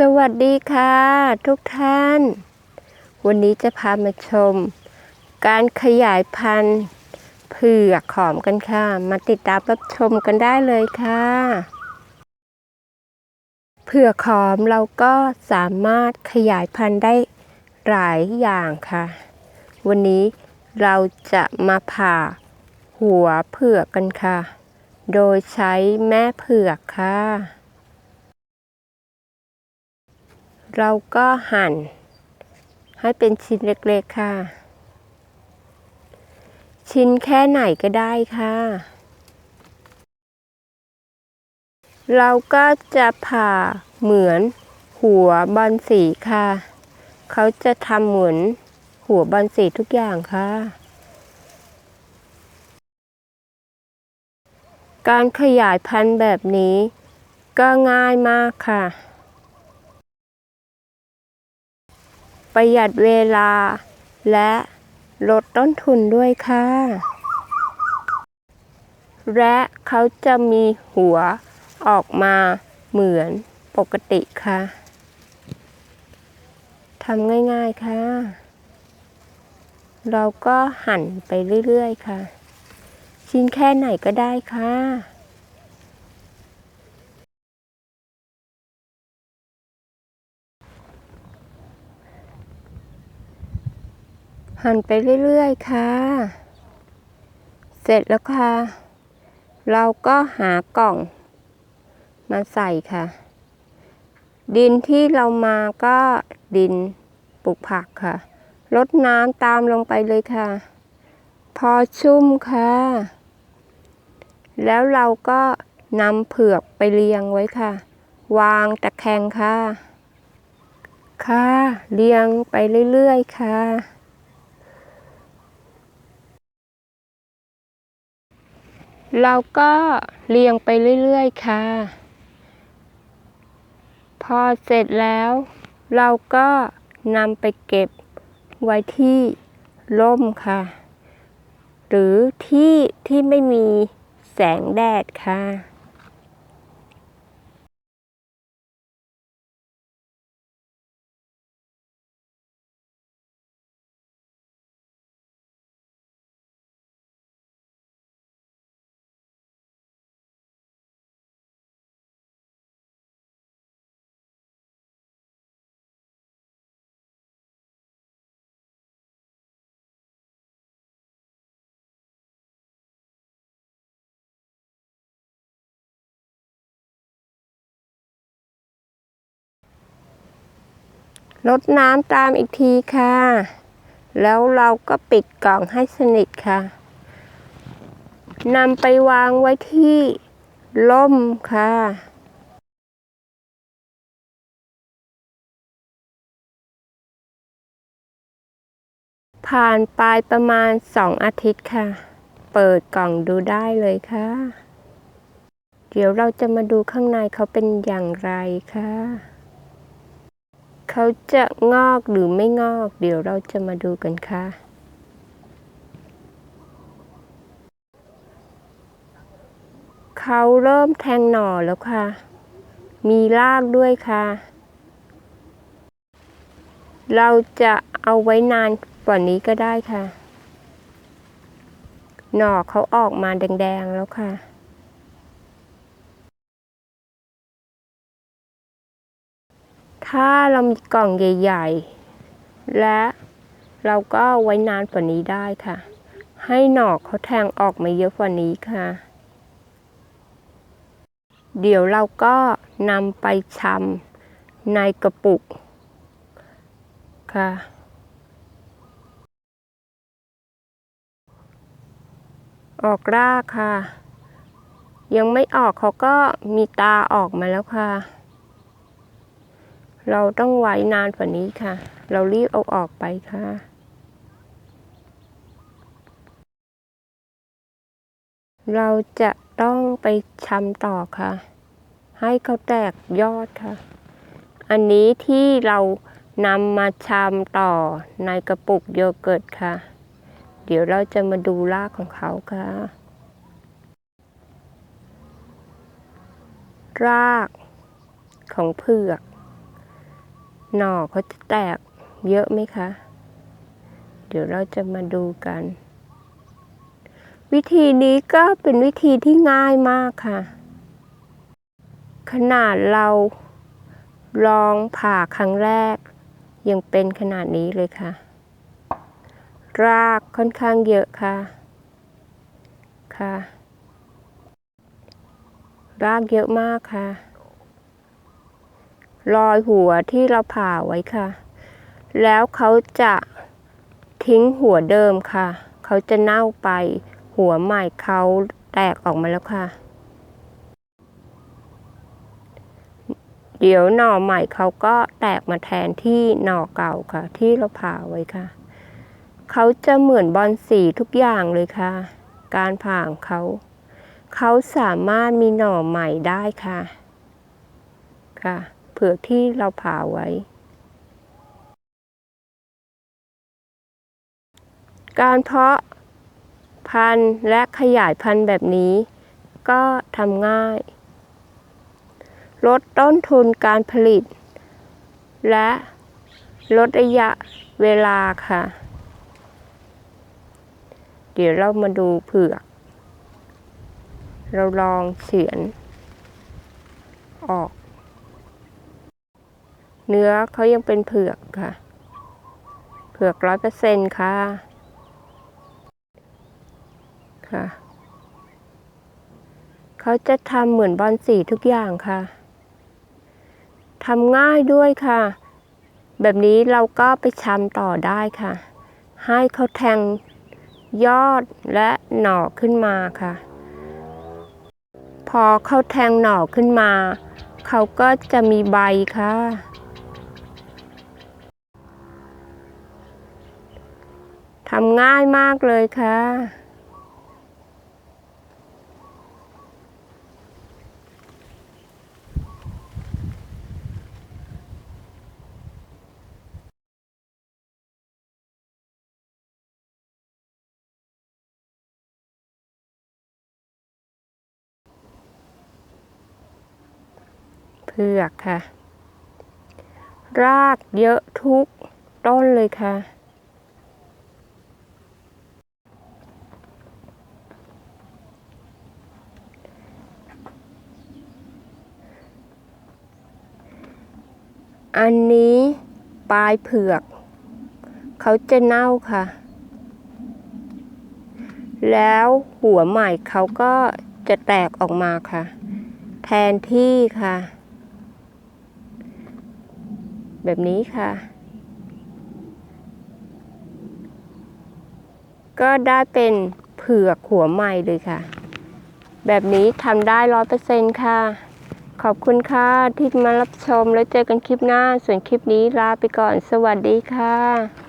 สวัสดีค่ะ ทุกท่าน วันนี้จะพามาชม การขยายพันธุ์เผือกหอมกันค่ะ มาติดตามรับชมกันได้เลยค่ะเผือกหอมเราก็สามารถขยายพันธุ์ได้หลายอย่างค่ะ วันนี้เราจะมาผ่าหัวเผือกกันค่ะ โดยใช้แม่เผือกค่ะ เราก็หั่น ให้เป็นชิ้นเล็กๆค่ะ ชิ้นแค่ไหนก็ได้ค่ะ เราก็จะผ่าเหมือนหัวบอลสีค่ะ เขาจะทำเหมือนหัวบอลสีทุกอย่างค่ะ การขยายพันธุ์แบบนี้ก็ง่ายมากค่ะ ประหยัดเวลา และลดต้นทุนด้วยค่ะ และเขาจะมีหัวออกมาเหมือนปกติค่ะทำง่ายๆค่ะ เราก็หั่นไปเรื่อยๆค่ะ ชิ้นแค่ไหนก็ได้ค่ะ หั่นไปเรื่อยๆค่ะ เสร็จแล้วค่ะ เราก็หากล่อง มาใส่ค่ะ ดินที่เรามาก็ดินปลูกผักค่ะรดน้ำตามลงไปเลยค่ะ พอชุ่มค่ะ แล้วเราก็นำเผือกไปเรียงไว้ค่ะ วางตะแคงค่ะ ค่ะ เรียงไปเรื่อยๆค่ะ เราก็เรียงไปเรื่อยๆค่ะ พอเสร็จแล้ว เราก็นำไปเก็บไว้ที่ร่มค่ะ หรือที่ที่ไม่มีแสงแดดค่ะ ลดน้ำตามอีกทีค่ะ แล้วเราก็ปิดกล่องให้สนิทค่ะนำไปวางไว้ที่ร่มค่ะผ่านไปประมาณสองอาทิตย์ค่ะ เปิดกล่องดูได้เลยค่ะ เดี๋ยวเราจะมาดูข้างในเขาเป็นอย่างไรค่ะ เขาจะงอกหรือไม่งอก เดี๋ยวเราจะมาดูกันค่ะ เขาเริ่มแทงหน่อแล้วค่ะ มีรากด้วยค่ะ เราจะเอาไว้นานกว่านี้ก็ได้ค่ะ หน่อเขาออกมาแดง ๆ แล้วค่ะ ถ้าเรามีกล่องใหญ่ ๆ และเราก็ไว้นานกว่านี้ได้ค่ะ ให้หน่อเขาแทงออกมาเยอะกว่านี้ค่ะ เดี๋ยวเราก็นำไปชำในกระปุก ค่ะ ออกรากค่ะ ยังไม่ออกเขาก็มีตาออกมาแล้วค่ะ เราต้องไว้นานกว่านี้ค่ะ เรารีบเอาออกไปค่ะเราจะต้องไปชำต่อค่ะ ให้เขาแตกยอดค่ะ อันนี้ที่เรานำมาชำต่อในกระปุกโยเกิร์ตค่ะ เดี๋ยวเราจะมาดูรากของเขาค่ะ รากของเผือก หน่อเขาจะแตกเยอะไหมคะ เดี๋ยวเราจะมาดูกัน วิธีนี้ก็เป็นวิธีที่ง่ายมากค่ะ ขนาดเราลองผ่าครั้งแรก ยังเป็นขนาดนี้เลยค่ะ รากค่อนข้างเยอะค่ะ ค่ะ รากเยอะมากค่ะ รอยหัวที่เราผ่าไว้ค่ะ แล้วเขาจะทิ้งหัวเดิมค่ะ เขาจะเน่าไป หัวใหม่เขาแตกออกมาแล้วค่ะ เดี๋ยวหน่อใหม่เขาก็แตกมาแทนที่หน่อเก่าค่ะ ที่เราผ่าไว้ค่ะ เขาจะเหมือนบอลสีทุกอย่างเลยค่ะ การผ่าของเขา เขาสามารถมีหน่อใหม่ได้ค่ะ ค่ะ เผือกที่เราผ่าไว้ การเพาะพันธุ์และขยายพันธุ์แบบนี้ ก็ทำง่าย ลดต้นทุนการผลิต และลดระยะเวลาค่ะ เดี๋ยวเรามาดูเผือก เราลองเฉือนออก เนื้อเขายังเป็นเผือกค่ะ เผือกร้อยเปอร์เซ็นต์ค่ะ ค่ะ เขาจะทำเหมือนบอลสีทุกอย่างค่ะทำง่ายด้วยค่ะ แบบนี้เราก็ไปชำต่อได้ค่ะ ให้เขาแทงยอดและหน่อขึ้นมาค่ะ พอเขาแทงหน่อขึ้นมา เขาก็จะมีใบค่ะ ทำง่ายมากเลยค่ะ เผือกค่ะ รากเยอะทุกต้นเลยค่ะ อันนี้ปลายเผือก เขาจะเน่าค่ะ แล้วหัวใหม่เขาก็จะแตกออกมาค่ะ แทนที่ค่ะ แบบนี้ค่ะ ก็ได้เป็นเผือกหัวใหม่เลยค่ะ แบบนี้ทำได้ร้อยเปอร์เซ็นต์ค่ะ ขอบคุณค่ะที่มารับชมแล้วเจอกันคลิปหน้า ส่วนคลิปนี้ลาไปก่อน สวัสดีค่ะ